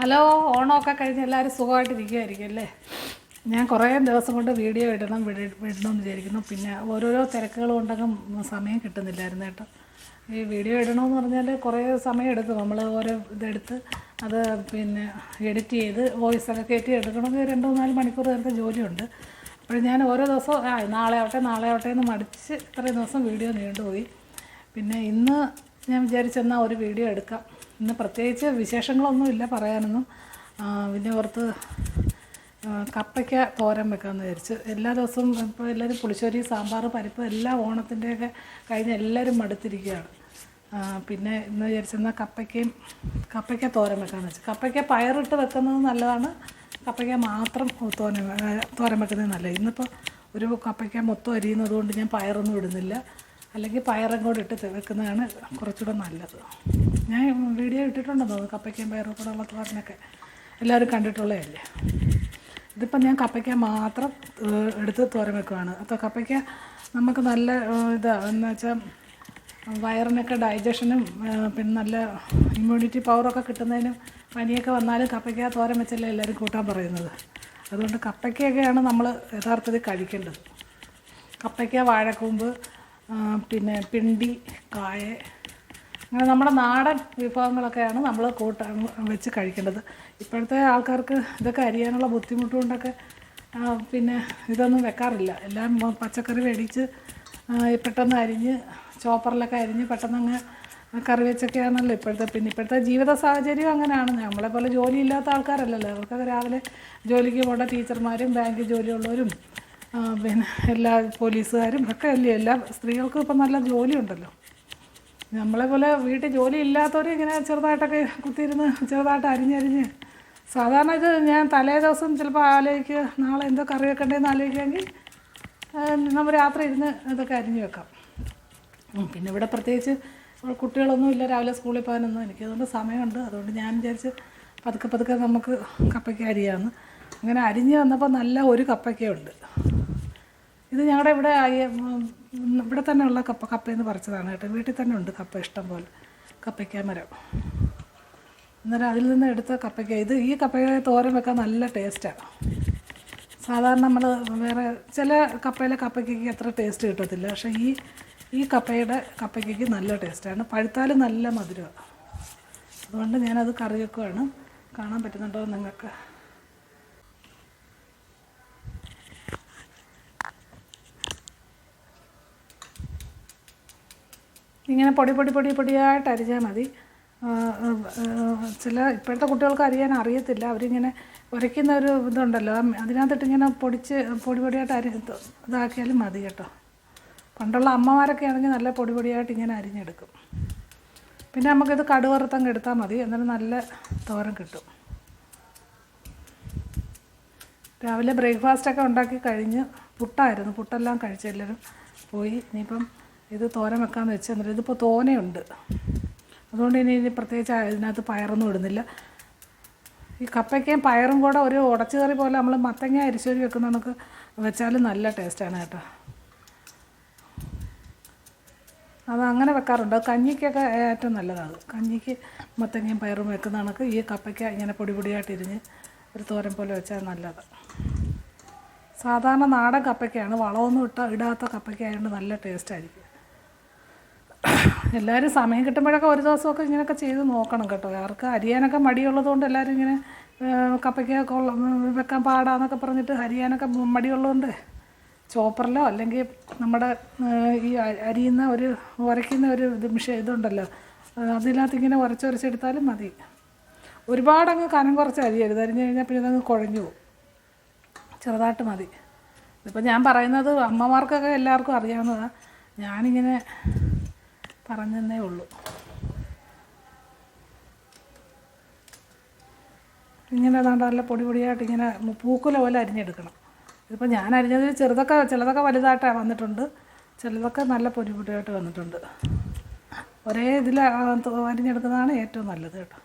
Hello ഓണമൊക്കെ കഴിഞ്ഞ് എല്ലാവരും സുഖമായിട്ടിരിക്കുമായിരിക്കും അല്ലേ ഞാൻ കുറേ ദിവസം കൊണ്ട് വീഡിയോ ഇടണം വിട വിടണമെന്ന് വിചാരിക്കുന്നു. പിന്നെ ഓരോരോ തിരക്കുകൾ കൊണ്ടൊക്കെ സമയം കിട്ടുന്നില്ലായിരുന്നു കേട്ടോ. ഈ വീഡിയോ ഇടണമെന്ന് പറഞ്ഞാൽ കുറേ സമയം എടുക്കും നമ്മൾ ഓരോ ഇതെടുത്ത് അത് പിന്നെ എഡിറ്റ് ചെയ്ത് വോയിസ് വോയിസൊക്കെ കയറ്റി എടുക്കണമെങ്കിൽ രണ്ടോ നാല് മണിക്കൂർ നേരത്തെ ജോലിയുണ്ട്. അപ്പോൾ ഞാൻ ഓരോ ദിവസവും ആ നാളെ ആവട്ടെ നാളെ ആവട്ടെ എന്ന് മടിച്ച് ഇത്രയും ദിവസം വീഡിയോ നീണ്ടുപോയി. പിന്നെ ഇന്ന് ഞാൻ വിചാരിച്ചെന്നാൽ ഒരു വീഡിയോ എടുക്കാം. ഇന്ന് പ്രത്യേകിച്ച് വിശേഷങ്ങളൊന്നും ഇല്ല പറയാനൊന്നും. പിന്നെ ഓർത്ത് കപ്പയ്ക്ക തോരൻ വെക്കാമെന്ന് വിചാരിച്ച്. എല്ലാ ദിവസവും ഇപ്പോൾ എല്ലാവരും പുളിശ്ശേരി സാമ്പാർ പരിപ്പ് എല്ലാം ഓണത്തിന്റെയൊക്കെ കഴിഞ്ഞ് എല്ലാവരും മടുത്തിരിക്കുകയാണ്. പിന്നെ ഇന്ന് വിചാരിച്ചെന്നാൽ കപ്പയ്ക്കയും കപ്പയ്ക്ക തോരൻ വെക്കാമെന്ന് വെച്ചു. കപ്പയ്ക്ക പയറിട്ട് വെക്കുന്നത് നല്ലതാണ്. കപ്പയ്ക്ക മാത്രം തോരൻ തോരൻ വെക്കുന്നത് നല്ലത്. ഇന്നിപ്പോൾ ഒരു കപ്പയ്ക്ക മൊത്തം അരിയുന്നത് കൊണ്ട് ഞാൻ പയറൊന്നും ഇടുന്നില്ല. അല്ലെങ്കിൽ പയറും കൂടെ ഇട്ട് വെക്കുന്നതാണ് കുറച്ചുകൂടെ നല്ലത്. ഞാൻ വീഡിയോ ഇട്ടിട്ടുണ്ടെന്ന് തോന്നുന്നു കപ്പയ്ക്കയും പയറും കൂടെ ഉള്ള തോരനൊക്കെ? എല്ലാവരും കണ്ടിട്ടുള്ളതല്ലേ? ഇതിപ്പം ഞാൻ കപ്പയ്ക്ക മാത്രം എടുത്ത് തോരൻ വെക്കുവാണ്. അപ്പോൾ കപ്പയ്ക്ക നമുക്ക് നല്ല ഇതാ എന്ന് വെച്ചാൽ വയറിനൊക്കെ ഡൈജഷനും പിന്നെ നല്ല ഇമ്മ്യൂണിറ്റി പവറൊക്കെ കിട്ടുന്നതിനും പനിയൊക്കെ വന്നാലും കപ്പയ്ക്ക തോരൻ വെച്ചല്ലേ എല്ലാവരും കൂട്ടാൻ പറയുന്നത്. അതുകൊണ്ട് കപ്പയ്ക്കയൊക്കെയാണ് നമ്മൾ യഥാർത്ഥത്തിൽ കഴിക്കേണ്ടത്. കപ്പയ്ക്ക വാഴക്കൂമ്പ് പിന്നെ പിണ്ടി കായ അങ്ങനെ നമ്മുടെ നാടൻ വിഭവങ്ങളൊക്കെയാണ് നമ്മൾ കൂട്ട വെച്ച് കഴിക്കേണ്ടത്. ഇപ്പോഴത്തെ ആൾക്കാർക്ക് ഇതൊക്കെ അരിയാനുള്ള ബുദ്ധിമുട്ടുകൊണ്ടൊക്കെ പിന്നെ ഇതൊന്നും വെക്കാറില്ല. എല്ലാം പച്ചക്കറി മേടിച്ച് പെട്ടെന്ന് അരിഞ്ഞ് ചോപ്പറിലൊക്കെ അരിഞ്ഞ് പെട്ടെന്ന് അങ്ങ് കറി വെച്ചൊക്കെയാണല്ലോ ഇപ്പോഴത്തെ. പിന്നെ ഇപ്പോഴത്തെ ജീവിത സാഹചര്യം അങ്ങനെയാണ്. നമ്മളെ പോലെ ജോലിയില്ലാത്ത ആൾക്കാരല്ലല്ലോ. അവർക്കൊക്കെ രാവിലെ ജോലിക്ക് പോകേണ്ട ടീച്ചർമാരും ബാങ്ക് ജോലിയുള്ളവരും പിന്നെ എല്ലാ പോലീസുകാരും ഒക്കെ അല്ലേ എല്ലാ സ്ത്രീകൾക്കും ഇപ്പം നല്ല ജോലിയുണ്ടല്ലോ. നമ്മളെ പോലെ വീട്ടിൽ ജോലി ഇല്ലാത്തവർ ഇങ്ങനെ ചെറുതായിട്ടൊക്കെ കുത്തിയിരുന്ന് ചെറുതായിട്ട് അരിഞ്ഞരിഞ്ഞ് സാധാരണ ഇത് ഞാൻ തലേ ദിവസം ചിലപ്പോൾ ആലോചിക്കുക നാളെ എന്തോ കറി വെക്കണ്ടേന്ന് ആലോചിക്കുമെങ്കിൽ നമ്മൾ രാത്രി ഇരുന്ന് ഇതൊക്കെ അരിഞ്ഞു വെക്കാം. പിന്നെ ഇവിടെ പ്രത്യേകിച്ച് കുട്ടികളൊന്നും ഇല്ല രാവിലെ സ്കൂളിൽ പോകാനൊന്നും എനിക്ക് അതുകൊണ്ട് സമയമുണ്ട്. അതുകൊണ്ട് ഞാൻ വിചാരിച്ച് പതുക്കെ പതുക്കെ നമുക്ക് കപ്പയ്ക്ക് അരിയാന്ന്. അങ്ങനെ അരിഞ്ഞ് വന്നപ്പോൾ നല്ല ഒരു കപ്പയ്ക്കയുണ്ട് ഇത് ഞങ്ങളുടെ ഇവിടെ ഇവിടെ തന്നെ ഉള്ള കപ്പ കപ്പയെന്ന് പറിച്ചതാണ് കേട്ടോ. വീട്ടിൽ തന്നെ ഉണ്ട് കപ്പ ഇഷ്ടം പോലെ. കപ്പയ്ക്ക മരം അന്നേരം അതിൽ നിന്ന് എടുത്ത കപ്പയ്ക്ക ഇത് ഈ കപ്പയ്ക്ക തോരൻ വെക്കാൻ നല്ല ടേസ്റ്റാണ് സാധാരണ നമ്മൾ വേറെ ചില കപ്പയിലെ കപ്പയ്ക്കയ്ക്ക് അത്ര ടേസ്റ്റ് കിട്ടത്തില്ല. പക്ഷേ ഈ ഈ കപ്പയുടെ കപ്പയ്ക്കയ്ക്ക് നല്ല ടേസ്റ്റാണ് പഴുത്താലും നല്ല മധുരമാണ് അതുകൊണ്ട് ഞാനത് കറി വെക്കുവാണ്. കാണാൻ പറ്റുന്നുണ്ടോ നിങ്ങൾക്ക്? ഇങ്ങനെ പൊടി പൊടി പൊടി പൊടിയായിട്ട് അരിഞ്ഞാൽ മതി. ചില ഇപ്പോഴത്തെ കുട്ടികൾക്ക് അറിയാൻ അറിയത്തില്ല. അവരിങ്ങനെ ഉരയ്ക്കുന്ന ഒരു ഇതുണ്ടല്ലോ. അതിനകത്തിട്ട് ഇങ്ങനെ പൊടിച്ച് പൊടി പൊടിയായിട്ട് അരി ഇതാക്കിയാലും മതി കേട്ടോ. പണ്ടുള്ള അമ്മമാരൊക്കെ ആണെങ്കിൽ നല്ല പൊടി പൊടിയായിട്ട് ഇങ്ങനെ അരിഞ്ഞെടുക്കും. പിന്നെ നമുക്കിത് കടുവറുത്തങ്ങ് എടുത്താൽ മതി. എന്നിട്ട് നല്ല തോരൻ കിട്ടും. രാവിലെ ബ്രേക്ക്ഫാസ്റ്റൊക്കെ ഉണ്ടാക്കി കഴിഞ്ഞ് പുട്ടായിരുന്നു. പുട്ടെല്ലാം കഴിച്ചെല്ലാവരും പോയി. ഇനിയിപ്പം ഇത് തോരൻ വെക്കാമെന്ന് വെച്ചാൽ എന്നിട്ട് ഇതിപ്പോൾ തോനയുണ്ട്. അതുകൊണ്ട് ഇനി ഇനി പ്രത്യേകിച്ച് ഇതിനകത്ത് പയറൊന്നും ഇടുന്നില്ല. ഈ കപ്പയ്ക്കയും പയറും കൂടെ ഒരു ഉടച്ചു കറി പോലെ നമ്മൾ മത്തങ്ങ അരിശ്ശേരി വെക്കുന്ന നമുക്ക് വെച്ചാലും നല്ല ടേസ്റ്റാണ് കേട്ടോ. അത് അങ്ങനെ വെക്കാറുണ്ട്. കഞ്ഞിക്കൊക്കെ ഏറ്റവും നല്ലതാണ്. കഞ്ഞിക്ക് മത്തങ്ങയും പയറും വെക്കുന്ന കണക്ക് ഈ കപ്പയ്ക്ക ഇങ്ങനെ പൊടി പൊടിയായിട്ട് ഇരിഞ്ഞ് ഒരു തോരൻ പോലെ വെച്ചാൽ നല്ലത്. സാധാരണ നാടൻ കപ്പയ്ക്കയാണ്. വളമൊന്നും ഇട്ട ഇടാത്ത കപ്പയ്ക്കായതുകൊണ്ട് നല്ല ടേസ്റ്റ് ആയിരിക്കും എല്ലാവരും സമയം കിട്ടുമ്പോഴൊക്കെ ഒരു ദിവസമൊക്കെ ഇങ്ങനെയൊക്കെ ചെയ്ത് നോക്കണം കേട്ടോ. ആർക്ക് അരിയാനൊക്കെ മടിയുള്ളത് കൊണ്ട് എല്ലാവരും ഇങ്ങനെ കപ്പയ്ക്കൊക്കെ വെക്കാൻ പാടാന്നൊക്കെ പറഞ്ഞിട്ട് അരിയാനൊക്കെ മടിയുള്ളതുകൊണ്ട് ചോപ്പറിലോ അല്ലെങ്കിൽ നമ്മുടെ ഈ അരിയുന്ന ഒരു ഉരയ്ക്കുന്ന ഒരു ഇത് മിഷ ഇതുണ്ടല്ലോ. അതിനകത്ത് ഇങ്ങനെ ഉരച്ചുരച്ചെടുത്താലും മതി. ഒരുപാടങ്ങ് കനം കുറച്ച് അരിയരുത് അരിഞ്ഞു കഴിഞ്ഞാൽ പിന്നെ അതങ്ങ് കുഴഞ്ഞു പോകും. ചെറുതായിട്ട് മതി. ഇപ്പം ഞാൻ പറയുന്നത് അമ്മമാർക്കൊക്കെ എല്ലാവർക്കും അറിയാവുന്നതാണ് ഞാനിങ്ങനെ പറഞ്ഞതന്നേ ഉള്ളൂ. ഇങ്ങനെ ഏതാണ്ട് നല്ല പൊടി പൊടിയായിട്ട് ഇങ്ങനെ പൂക്കുല പോലെ അരിഞ്ഞെടുക്കണം. ഇതിപ്പോൾ ഞാൻ അരിഞ്ഞതിൽ ചെറുതൊക്കെ ചിലതൊക്കെ വലുതായിട്ടാണ് വന്നിട്ടുണ്ട്. ചിലതൊക്കെ നല്ല പൊടി പൊടിയായിട്ട് വന്നിട്ടുണ്ട്. ഒരേ ഇതിൽ അരിഞ്ഞെടുക്കുന്നതാണ് ഏറ്റവും നല്ലത് കേട്ടോ.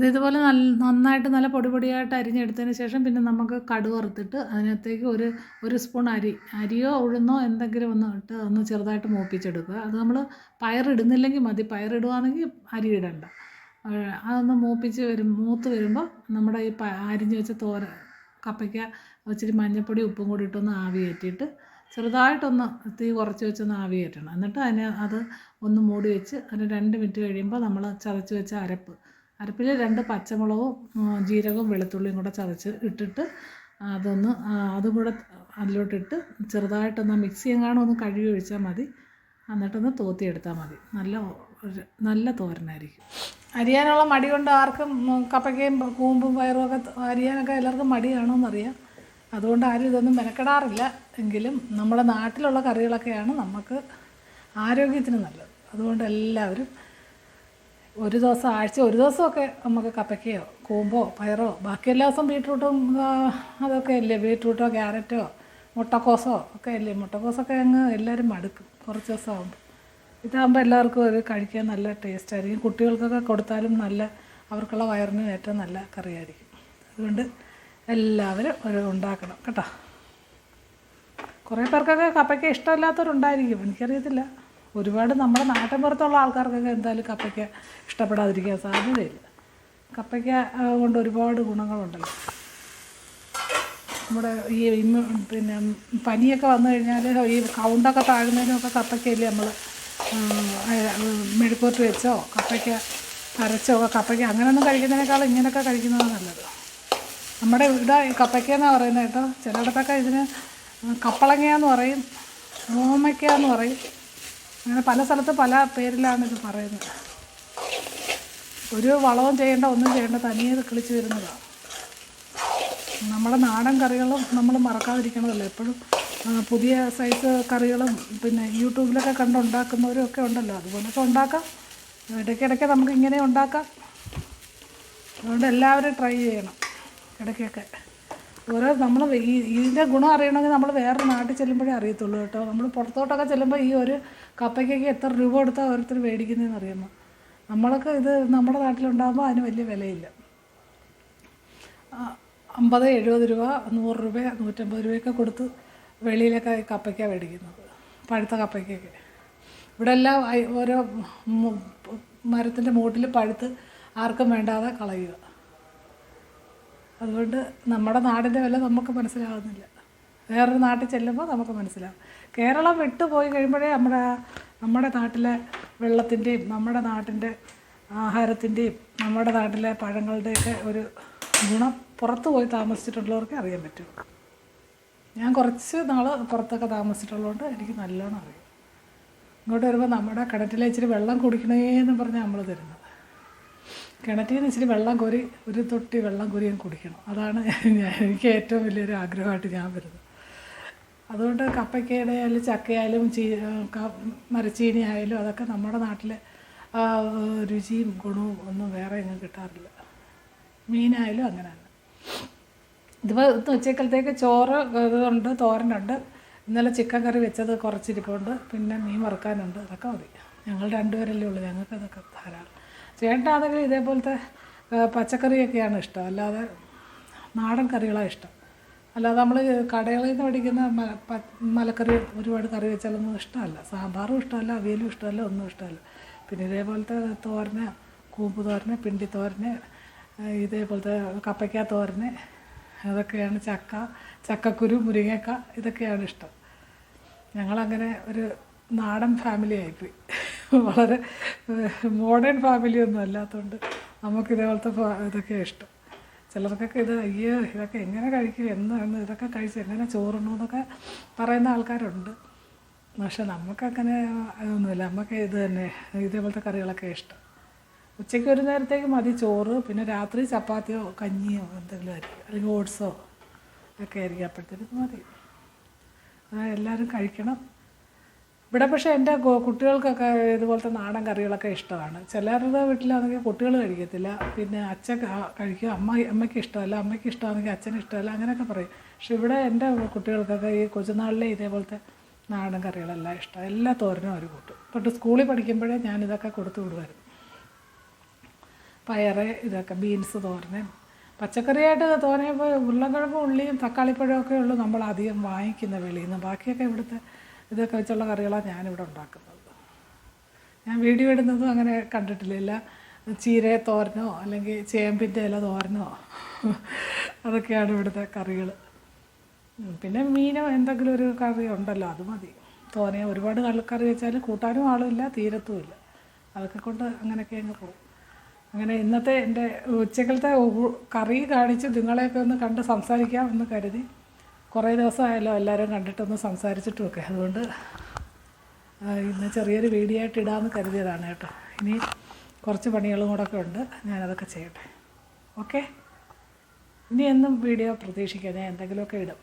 ഇത് ഇതുപോലെ നല്ല നന്നായിട്ട് നല്ല പൊടി പൊടിയായിട്ട് അരിഞ്ഞെടുത്തതിന് ശേഷം പിന്നെ നമുക്ക് കടുക് വറുത്തിട്ട് അതിനകത്തേക്ക് ഒരു ഒരു സ്പൂൺ അരി അരിയോ ഉഴുന്നോ എന്തെങ്കിലും ഒന്ന് ഇട്ട് ഒന്ന് ചെറുതായിട്ട് മൂപ്പിച്ചെടുക്കുക. അത് നമ്മൾ പയറിടുന്നില്ലെങ്കിൽ മതി. പയറിടുകയാണെങ്കിൽ അരി ഇടണ്ട അതൊന്ന് മൂപ്പിച്ച് വരും മൂത്ത് വരുമ്പോൾ നമ്മുടെ ഈ പ അരിഞ്ഞ് വെച്ച തോര കപ്പയ്ക്ക ഇച്ചിരി മഞ്ഞൾപ്പൊടി ഉപ്പും കൂടി ഇട്ടൊന്ന് ആവി കയറ്റിയിട്ട് ചെറുതായിട്ടൊന്ന് തീ കുറച്ച് വെച്ചൊന്ന് ആവി കയറ്റണം. എന്നിട്ട് അതിനെ അത് ഒന്ന് മൂടി വെച്ച് അതിന് രണ്ട് മിനിറ്റ് കഴിയുമ്പോൾ നമ്മൾ ചതച്ച് വെച്ച അരപ്പ് അരപ്പിൽ രണ്ട് പച്ചമുളകും ജീരകവും വെളുത്തുള്ളിയും കൂടെ ചതച്ച് ഇട്ടിട്ട് അതൊന്ന് അതും കൂടെ അതിലോട്ടിട്ട് ചെറുതായിട്ടൊന്ന് മിക്സി എങ്ങാനും ഒന്ന് കഴുകി ഒഴിച്ചാൽ മതി. എന്നിട്ടൊന്ന് തോത്തിയെടുത്താൽ മതി. നല്ല നല്ല തോരനായിരിക്കും. അരിയാനുള്ള മടി കൊണ്ട് ആർക്കും കപ്പയ്ക്കയും കൂമ്പും പയറും ഒക്കെ അരിയാനൊക്കെ എല്ലാവർക്കും മടിയാണോന്നറിയാം. അതുകൊണ്ട് ആരും ഇതൊന്നും മെനക്കെടാറില്ല. എങ്കിലും നമ്മുടെ നാട്ടിലുള്ള കറികളൊക്കെയാണ് നമുക്ക് ആരോഗ്യത്തിന് നല്ലത്. അതുകൊണ്ട് എല്ലാവരും ഒരു ദിവസം ആഴ്ച ഒരു ദിവസമൊക്കെ നമുക്ക് കപ്പയ്ക്കയോ കൂമ്പോ പയറോ ബാക്കി എല്ലാ ദിവസവും ബീട്രൂട്ടും അതൊക്കെ അല്ലേ ബീട്രൂട്ടോ ക്യാരറ്റോ മുട്ടക്കോസോ ഒക്കെ അല്ലേ മുട്ടക്കോസൊക്കെ അങ്ങ് എല്ലാവരും മടുക്കും കുറച്ച് ദിവസം ആകുമ്പോൾ ഇതാകുമ്പോൾ എല്ലാവർക്കും ഒരു കഴിക്കാൻ നല്ല ടേസ്റ്റ് ആയിരിക്കും. കുട്ടികൾക്കൊക്കെ കൊടുത്താലും നല്ല അവർക്കുള്ള വയറിന് ഏറ്റവും നല്ല കറിയായിരിക്കും. അതുകൊണ്ട് എല്ലാവരും ഒരു ഉണ്ടാക്കണം കേട്ടോ. കുറേ പേർക്കൊക്കെ കപ്പയ്ക്ക ഇഷ്ടമില്ലാത്തവരുണ്ടായിരിക്കും. എനിക്കറിയത്തില്ല. ഒരുപാട് നമ്മുടെ നാട്ടിൻ പുറത്തുള്ള ആൾക്കാർക്കൊക്കെ എന്തായാലും കപ്പയ്ക്ക ഇഷ്ടപ്പെടാതിരിക്കാൻ സാധ്യതയില്ല. കപ്പയ്ക്ക കൊണ്ട് ഒരുപാട് ഗുണങ്ങളുണ്ടല്ലോ. നമ്മുടെ ഈ ഇമ്മ പിന്നെ പനിയൊക്കെ വന്നു കഴിഞ്ഞാൽ ഈ കൗണ്ടൊക്കെ താഴുന്നതിനൊക്കെ കപ്പയ്ക്കല്ലേ നമ്മൾ മെഴുക്കൂട്ട് വെച്ചോ കപ്പയ്ക്ക അരച്ചോ കപ്പയ്ക്ക അങ്ങനെയൊന്നും കഴിക്കുന്നതിനേക്കാളും ഇങ്ങനെയൊക്കെ കഴിക്കുന്നത് നല്ലത്. നമ്മുടെ ഇവിടെ കപ്പയ്ക്ക എന്നാണ് പറയുന്നത് കേട്ടോ ചിലയിടത്തൊക്കെ ഇതിന് കപ്പളങ്ങ എന്ന് പറയും ഓമയ്ക്ക എന്ന് പറയും. അങ്ങനെ പല സ്ഥലത്ത് പല പേരിലാണ് ഇത് പറയുന്നത്. ഒരു വളവും ചെയ്യേണ്ട ഒന്നും ചെയ്യേണ്ട തനിയെ കിളിച്ച് വരുന്നതാണ് നമ്മുടെ നാടൻ കറികളും നമ്മൾ മറക്കാതിരിക്കണമല്ലോ എപ്പോഴും പുതിയ സൈസ് കറികളും പിന്നെ യൂട്യൂബിലൊക്കെ കണ്ട് ഉണ്ടാക്കുന്നവരും ഒക്കെ ഉണ്ടല്ലോ. അതുപോലൊക്കെ ഉണ്ടാക്കാം. ഇടയ്ക്കിടയ്ക്ക് നമുക്ക് ഇങ്ങനെ ഉണ്ടാക്കാം. അതുകൊണ്ട് എല്ലാവരും ട്രൈ ചെയ്യണം. ഇടയ്ക്കൊക്കെ. ഓരോ നമ്മൾ ഈ ഇതിന്റെ ഗുണം അറിയണമെങ്കിൽ നമ്മൾ വേറെ നാട്ടിൽ ചെല്ലുമ്പോഴേ അറിയത്തുള്ളൂ കേട്ടോ. നമ്മൾ പുറത്തോട്ടൊക്കെ ചെല്ലുമ്പോൾ ഈ ഒരു കപ്പയ്ക്കൊക്കെ എത്ര രൂപ കൊടുത്താൽ ഓരോരുത്തർ മേടിക്കുന്നതെന്ന് അറിയാമോ? നമ്മളൊക്കെ ഇത് നമ്മുടെ നാട്ടിലുണ്ടാകുമ്പോൾ അതിന് വലിയ വിലയില്ല. അമ്പത് എഴുപത് രൂപ നൂറ് രൂപ നൂറ്റമ്പത് രൂപയൊക്കെ കൊടുത്ത് വെളിയിലൊക്കെ കപ്പയ്ക്ക മേടിക്കുന്നത്. പഴുത്ത കപ്പയ്ക്കൊക്കെ. ഇവിടെ എല്ലാം ഓരോ മരത്തിന്റെ മൂട്ടിൽ പഴുത്ത് ആർക്കും വേണ്ടാതെ കളയുക. അതുകൊണ്ട് നമ്മുടെ നാടിന്റെ വില നമുക്ക് മനസ്സിലാവുന്നില്ല. വേറൊരു നാട്ടിൽ ചെല്ലുമ്പോൾ നമുക്ക് മനസ്സിലാവും. കേരളം വിട്ടു പോയി കഴിയുമ്പോഴേ നമ്മുടെ നമ്മുടെ നാട്ടിലെ വെള്ളത്തിന്റെയും നമ്മുടെ നാട്ടിന്റെ ആഹാരത്തിന്റെയും നമ്മുടെ നാട്ടിലെ പഴങ്ങളുടെയൊക്കെ ഒരു ഗുണം പുറത്ത് പോയി താമസിച്ചിട്ടുള്ളവർക്ക് അറിയാൻ പറ്റും. ഞാൻ കുറച്ച് നാൾ പുറത്തൊക്കെ താമസിച്ചിട്ടുള്ളതുകൊണ്ട് എനിക്ക് നല്ലോണം അറിയാം. ഇങ്ങോട്ട് വരുമ്പോൾ നമ്മുടെ കിണറ്റിലെ ഇച്ചിരി വെള്ളം കുടിക്കണേ എന്ന് പറഞ്ഞാൽ നമ്മൾ തരുന്നത് കിണറ്റിൽ നിന്ന് ഇച്ചിരി വെള്ളം കോരി ഒരു തൊട്ടി വെള്ളം കോരി ഞാൻ കുടിക്കണം. അതാണ് ഞാൻ എനിക്ക് ഏറ്റവും വലിയൊരു ആഗ്രഹമായിട്ട് ഞാൻ വരുന്നത്. അതുകൊണ്ട് കപ്പയ്ക്കയുടെ ആയാലും ചക്കയായാലും ചീ മരച്ചീനി ആയാലും അതൊക്കെ നമ്മുടെ നാട്ടിലെ ആ, രുചിയും ഗുണവും ഒന്നും വേറെ എങ്ങും കിട്ടാറില്ല. മീനായാലും അങ്ങനെ തന്നെ. ഇതിപ്പോൾ ഉച്ചക്കലത്തേക്ക് ചോറ് ഇതുണ്ട് തോരനുണ്ട്. ഇന്നലെ ചിക്കൻ കറി വെച്ചത് കുറച്ചിരിപ്പുണ്ട്. പിന്നെ മീൻ വറുക്കാനുണ്ട്. അതൊക്കെ മതി. ഞങ്ങൾ രണ്ടുപേരല്ലേ ഉള്ളൂ. ഞങ്ങൾക്ക് അതൊക്കെ ധാരാളം. ചേട്ടനാണെങ്കിൽ ഇതേപോലത്തെ പച്ചക്കറിയൊക്കെയാണ് ഇഷ്ടം. അല്ലാതെ നാടൻ കറികളാണ് ഇഷ്ടം. അല്ലാതെ നമ്മൾ കടകളിൽ നിന്ന് മേടിക്കുന്ന മലക്കറി ഒരുപാട് കറി വെച്ചാലൊന്നും ഇഷ്ടമല്ല. സാമ്പാറും ഇഷ്ടമല്ല അവിയലും ഇഷ്ടമല്ല ഒന്നും ഇഷ്ടമല്ല. പിന്നെ ഇതേപോലത്തെ തോരന് കൂമ്പ് തോരന് പിണ്ടി തോരന് ഇതേപോലത്തെ കപ്പയ്ക്ക തോരന് അതൊക്കെയാണ് ചക്ക ചക്കക്കുരു മുരിങ്ങക്ക ഇതൊക്കെയാണ് ഇഷ്ടം. ഞങ്ങളങ്ങനെ ഒരു നാടൻ ഫാമിലി ആയിപ്പോയി. വളരെ മോഡേൺ ഫാമിലി ഒന്നും അല്ലാത്തതുകൊണ്ട് നമുക്ക് ഇതേപോലത്തെ ഇതൊക്കെ ഇഷ്ടം. ചിലർക്കൊക്കെ ഇത് അയ്യോ ഇതൊക്കെ എങ്ങനെ കഴിക്കും എന്നാണ് ഇതൊക്കെ കഴിച്ച് എങ്ങനെ ചോറുണ്ടോ എന്നൊക്കെ പറയുന്ന ആൾക്കാരുണ്ട്. പക്ഷെ നമുക്കങ്ങനെ അതൊന്നുമില്ല നമുക്ക് ഇത് തന്നെ ഇതേപോലത്തെ കറികളൊക്കെ ഇഷ്ടം. ഉച്ചയ്ക്ക് ഒരു നേരത്തേക്ക് മതി ചോറ് പിന്നെ രാത്രി ചപ്പാത്തിയോ കഞ്ഞിയോ എന്തെങ്കിലും ആയിരിക്കും അല്ലെങ്കിൽ ഓട്സോ ഒക്കെ ആയിരിക്കും. അപ്പോഴത്തേക്ക് മതി. എല്ലാവരും കഴിക്കണം. ഇവിടെ പക്ഷേ എന്റെ കുട്ടികൾക്കൊക്കെ ഇതുപോലത്തെ നാടൻ കറികളൊക്കെ ഇഷ്ടമാണ്. ചിലരുടെ വീട്ടിലാണെങ്കിൽ കുട്ടികൾ കഴിക്കത്തില്ല. പിന്നെ അച്ഛൻ കഴിക്കുക കഴിക്കും. അമ്മ അമ്മയ്ക്ക് ഇഷ്ടമല്ല. അമ്മയ്ക്ക് ഇഷ്ടമാണെങ്കിൽ അച്ഛന് ഇഷ്ടമല്ല. അങ്ങനെയൊക്കെ പറയും. പക്ഷെ ഇവിടെ എന്റെ കുട്ടികൾക്കൊക്കെ ഈ കൊച്ചുനാളിലെ ഇതേപോലത്തെ നാടൻ കറികളെല്ലാം ഇഷ്ടം. എല്ലാ തോരനും അവർ കൂട്ടും. തൊട്ട് സ്കൂളിൽ പഠിക്കുമ്പോഴേ ഞാനിതൊക്കെ കൊടുത്തു വിടുമായിരുന്നു. പയറ് ഇതൊക്കെ ബീൻസ് തോരന്. പച്ചക്കറിയായിട്ട് തോനെ ഉരുളക്കിഴങ്ങും ഉള്ളിയും തക്കാളിപ്പഴമൊക്കെ ഉള്ളൂ നമ്മൾ അധികം വാങ്ങിക്കുന്ന വെളിയിൽ നിന്ന്. ബാക്കിയൊക്കെ ഇവിടുത്തെ ഇതൊക്കെ വെച്ചുള്ള കറികളാണ് ഞാനിവിടെ ഉണ്ടാക്കുന്നത്. ഞാൻ വീഡിയോ ഇടുന്നതും അങ്ങനെ കണ്ടിട്ടില്ല. ചീര തോരനോ അല്ലെങ്കിൽ ചേമ്പിന്റെ ഇല തോരനോ അതൊക്കെയാണ് ഇവിടുത്തെ കറികൾ. പിന്നെ മീനോ എന്തെങ്കിലും ഒരു കറി ഉണ്ടല്ലോ അത് മതി. തോനെ ഒരുപാട് കറി- കറി വെച്ചാൽ കൂട്ടാനും ആളുമില്ല തീരത്തുമില്ല. അതൊക്കെ കൊണ്ട് അങ്ങനെയൊക്കെ അങ്ങ് പോകും അങ്ങനെ ഇന്നത്തെ എന്റെ ഉച്ചക്കലത്തെ കറി കാണിച്ച് നിങ്ങളെയൊക്കെ ഒന്ന് കണ്ട് സംസാരിക്കാം എന്ന് കരുതി. കുറേ ദിവസമായല്ലോ എല്ലാവരും കണ്ടിട്ടൊന്ന് സംസാരിച്ചിട്ടുമൊക്കെ. അതുകൊണ്ട് ഇന്ന് ചെറിയൊരു വീഡിയോ ആയിട്ട് ഇടാമെന്ന് കരുതിയതാണ് കേട്ടോ. ഇനി കുറച്ച് പണികളും കൂടെ ഒക്കെ ഉണ്ട്. ഞാനതൊക്കെ ചെയ്യട്ടെ. ഓക്കെ? ഇനി എന്നും വീഡിയോ പ്രതീക്ഷിക്കാം. ഞാൻ എന്തെങ്കിലുമൊക്കെ ഇടും.